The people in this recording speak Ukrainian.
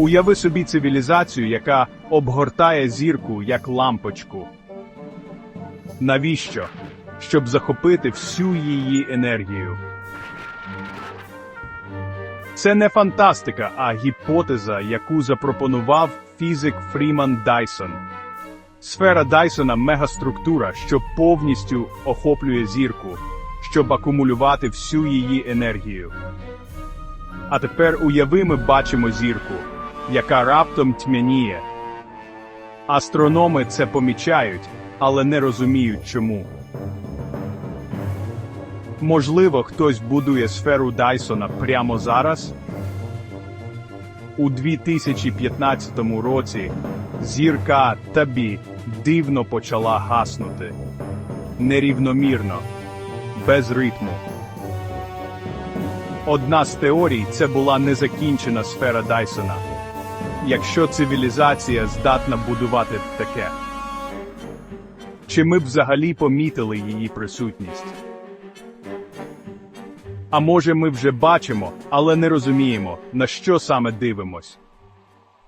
Уяви собі цивілізацію, яка обгортає зірку як лампочку. Навіщо? Щоб захопити всю її енергію. Це не фантастика, а гіпотеза, яку запропонував фізик Фріман Дайсон. Сфера Дайсона мегаструктура, що повністю охоплює зірку, щоб акумулювати всю її енергію. А тепер уяви, ми бачимо зірку, яка раптом тьмяніє. Астрономи це помічають, але не розуміють чому. Можливо, хтось будує сферу Дайсона прямо зараз? У 2015 році зірка Табі дивно почала гаснути. Нерівномірно, без ритму. Одна з теорій це була незакінчена сфера Дайсона. Якщо цивілізація здатна будувати таке, чи ми б взагалі помітили її присутність? А може ми вже бачимо, але не розуміємо, на що саме дивимось.